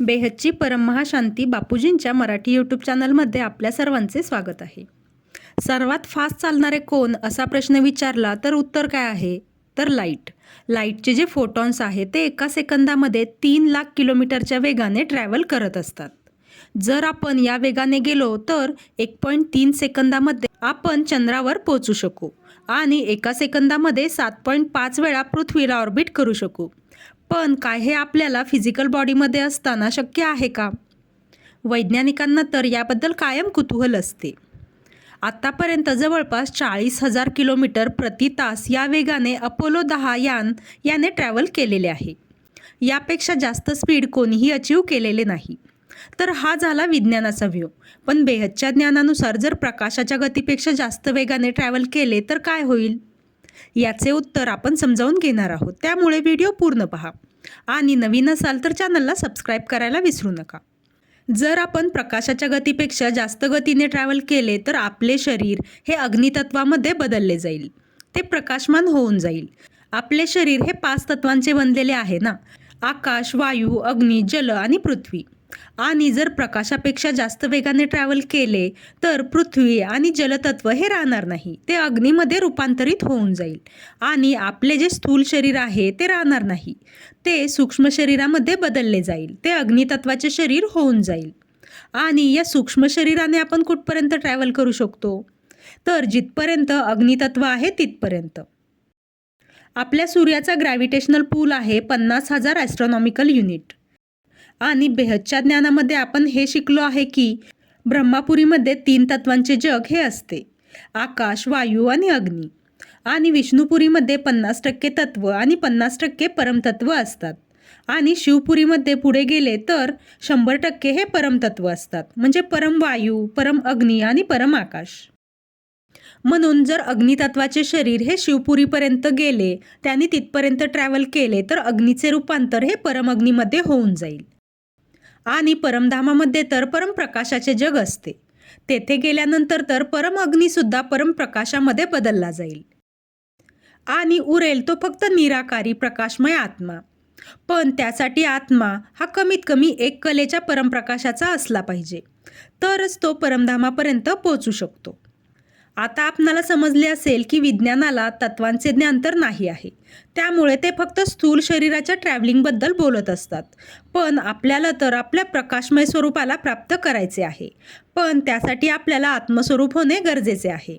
बेहच्ची परममहाशांती बापूजींच्या मराठी यूट्यूब चॅनलमध्ये आपल्या सर्वांचे स्वागत आहे. सर्वात फास्ट चालणारे कोण असा प्रश्न विचारला तर उत्तर काय आहे? तर लाइट लाईटचे जे फोटॉन्स आहे ते एका सेकंदामध्ये तीन लाख किलोमीटरच्या वेगाने ट्रॅव्हल करत असतात. जर आपण या वेगाने गेलो तर एक पॉईंट तीन सेकंदामध्ये आपण चंद्रावर पोचू शकू आणि एका सेकंदामध्ये सात पॉईंट पाच वेळा पृथ्वीला ऑर्बिट करू शकू. पण काय हे आपल्याला फिजिकल बॉडीमध्ये असताना शक्य आहे का? वैज्ञानिकांना तर याबद्दल कायम कुतूहल असते. आत्तापर्यंत जवळपास चाळीस हजार किलोमीटर प्रति तास या वेगाने अपोलो दहा यान याने ट्रॅव्हल केलेले आहे. यापेक्षा जास्त स्पीड कोणीही अचीव केलेले नाही. तर हा झाला विज्ञानाचा व्ह्यू. पण बेहदच्या ज्ञानानुसार जर प्रकाशाच्या गतीपेक्षा जास्त वेगाने ट्रॅव्हल केले तर काय होईल? याचे उत्तर आपण समजावून घेणार आहोत. त्यामुळे व्हिडिओ पूर्ण पहा. आणि नवीन असाल तर चॅनलला सबस्क्राईब करायला विसरू नका. जर आपण प्रकाशाच्या गतीपेक्षा जास्त गतीने ट्रॅव्हल केले तर आपले शरीर हे अग्नितत्वामध्ये बदलले जाईल. ते प्रकाशमान होऊन जाईल. आपले शरीर हे पाच तत्वांचे बनलेले आहे ना? आकाश वायू अग्नी जल आणि पृथ्वी. आणि जर प्रकाशापेक्षा जास्त वेगाने ट्रॅव्हल केले तर पृथ्वी आणि जलतत्व हे राहणार नाही. ते अग्नीमध्ये रूपांतरित होऊन जाईल. आणि आपले जे स्थूल शरीर आहे ते राहणार नाही. ते सूक्ष्म शरीरामध्ये बदलले जाईल. ते अग्नितत्वाचे शरीर होऊन जाईल. आणि या सूक्ष्म शरीराने आपण कुठपर्यंत ट्रॅव्हल करू शकतो? तर जिथपर्यंत अग्नितत्व आहे तिथपर्यंत. आपल्या सूर्याचा ग्रॅव्हिटेशनल पूल आहे पन्नास हजार ॲस्ट्रॉनॉमिकल युनिट आणि बेहदच्या ज्ञानामध्ये आपण हे शिकलो आहे की ब्रह्मापुरीमध्ये तीन तत्वांचे जग हे असते. आकाश वायू आणि अग्नी. आणि विष्णुपुरीमध्ये पन्नास टक्के तत्व आणि पन्नास टक्के परमतत्व असतात. आणि शिवपुरीमध्ये पुढे गेले तर शंभर टक्के हे परमतत्व असतात. म्हणजे परम वायू परम अग्नी आणि परम आकाश. म्हणून जर अग्नितत्वाचे शरीर हे शिवपुरीपर्यंत गेले त्यांनी तिथपर्यंत ट्रॅव्हल केले तर अग्नीचे रूपांतर हे परमअग्नीमध्ये होऊन जाईल. आणि परमधामामध्ये तर परमप्रकाशाचे जग असते. तेथे गेल्यानंतर तर परम अग्निसुद्धा परमप्रकाशामध्ये बदलला जाईल. आणि उरेल तो फक्त निराकारी प्रकाशमय आत्मा. पण त्यासाठी आत्मा हा कमीत कमी एक कलेच्या परमप्रकाशाचा असला पाहिजे. तरच तो परमधामापर्यंत पोचू शकतो. आता आपणाला समजले असेल की विज्ञानाला तत्वांचे ज्ञान तर नाही आहे. त्यामुळे ते फक्त स्थूल शरीराच्या ट्रॅव्हलिंगबद्दल बोलत असतात. पण आपल्याला तर आपल्या प्रकाशमय स्वरूपाला प्राप्त करायचे आहे. पण त्यासाठी आपल्याला आत्मस्वरूप होणे गरजेचे आहे.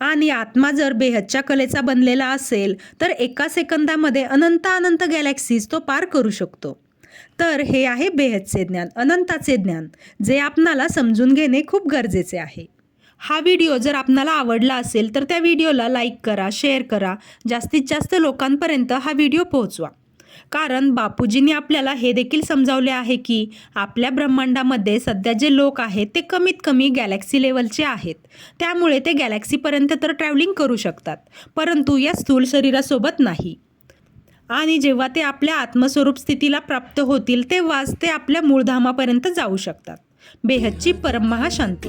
आणि आत्मा जर बेहदच्या कलेचा बनलेला असेल तर एका सेकंदामध्ये अनंत अनंत गॅलेक्सीज तो पार करू शकतो. तर हे आहे बेहदचे ज्ञान अनंताचे ज्ञान जे आपणाला समजून घेणे खूप गरजेचे आहे. हा व्हिडिओ जर आपणाला आवडला असेल तर त्या व्हिडिओला लाईक करा शेअर करा. जास्तीत जास्त लोकांपर्यंत हा व्हिडिओ पोहोचवा. कारण बापूजींनी आपल्याला हे देखील समजावले आहे की आपल्या ब्रह्मांडामध्ये सध्या जे लोक आहेत ते कमीत कमी गॅलेक्सी लेवलचे आहेत. त्यामुळे ते गॅलेक्सीपर्यंत तर ट्रॅव्हलिंग करू शकतात परंतु या स्थूल शरीरासोबत नाही. आणि जेव्हा ते आपल्या आत्मस्वरूप स्थितीला प्राप्त होतील तेव्हाच ते आपल्या मूळधामापर्यंत जाऊ शकतात. बेहदची परमहा शांती